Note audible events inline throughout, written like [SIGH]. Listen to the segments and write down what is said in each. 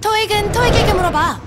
토익은 토익에게 물어봐.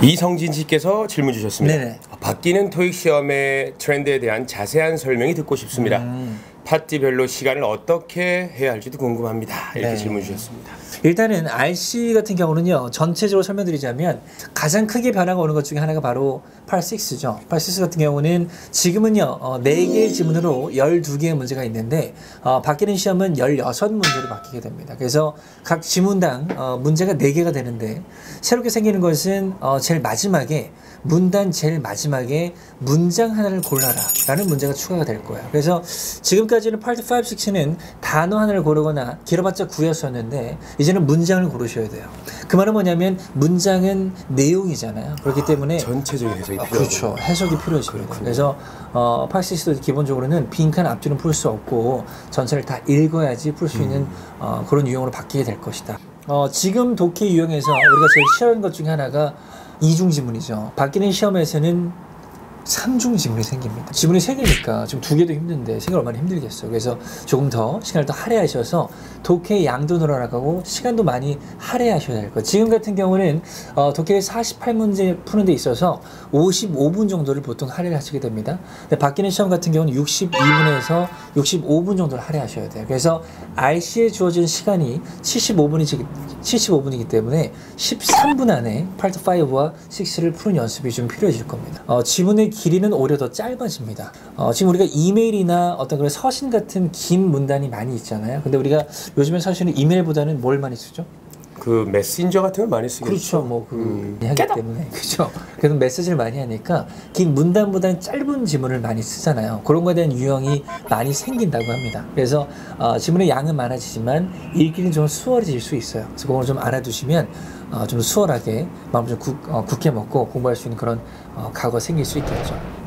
이성진 씨께서 질문 주셨습니다. 네네. 바뀌는 토익 시험의 트렌드에 대한 자세한 설명이 듣고 싶습니다. 음. 파티별로 시간을 어떻게 해야 할지도 궁금합니다. 이렇게 네. 질문 주셨습니다. 일단은 RC 같은 경우는요 전체적으로 설명드리자면 가장 크게 변화가 오는 것 중에 하나가 바로 86죠. 86 같은 경우는 지금은요 어, 4개의 지문으로 12개의 문제가 있는데 어, 바뀌는 시험은 16문제로 바뀌게 됩니다. 그래서 각 지문당 어, 문제가 4개가 되는데 새롭게 생기는 것은 어, 제일 마지막에 문단 제일 마지막에 문장 하나를 골라라 라는 문제가 추가가 될 거예요. 그래서 지금까지 는 85, 6는 단어 하나를 고르거나 길어봤자 9였었는데 이제는 문장을 고르셔야 돼요. 그 말은 뭐냐면 문장은 내용이잖아요. 그렇기 때문에 전체적인 해석이 아, 그렇죠. 해석이 필요해집니다. 그래서 어, 파시스도 기본적으로는 빈칸 앞뒤는 풀수 없고 전체를 다 읽어야지 풀수 있는 어, 그런 유형으로 바뀌게 될 것이다. 어, 지금 독해 유형에서 우리가 제일 싫어하는 것 중에 하나가 이중 지문이죠. 바뀌는 시험에서는 삼중 지문이 생깁니다. 지문이 세 개니까 지금 두 개도 힘든데 세 개가 얼마나 힘들겠어요. 그래서 조금 더 시간을 더 할애하셔서 독해 양도 늘어나가고 시간도 많이 할애하셔야 될 거예요. 지금 같은 경우는 어, 독해 48문제 푸는 데 있어서 55분 정도를 보통 할애를 하시게 됩니다. 근데 바뀌는 시험 같은 경우는 62분에서 65분 정도를 할애하셔야 돼요. 그래서 RC에 주어진 시간이 75분이기, 75분이기 때문에 13분 안에 파트 5와 6를 푸는 연습이 좀 필요해질 겁니다. 어, 지문의 길이는 오히려 더 짧아집니다. 어, 지금 우리가 이메일이나 어떤 그런 서신 같은 긴 문단이 많이 있잖아요. 근데 우리가 요즘엔 사실은 이메일보다는 뭘 많이 쓰죠? 그 메신저 같은 걸 많이 쓰겠죠. 그렇죠. 뭐그 음. 하기 때문에 [LAUGHS] 그렇죠. 그래서 메시지를 많이 하니까 긴 문단보다는 짧은 지문을 많이 쓰잖아요. 그런 거에 대한 유형이 많이 생긴다고 합니다. 그래서 어, 지문의 양은 많아지지만 읽기는 좀 수월해질 수 있어요. 그래서 그걸 좀 알아두시면 어, 좀 수월하게 마음을 좀 굳, 어, 굳게 먹고 공부할 수 있는 그런 어, 각오가 생길 수 있겠죠.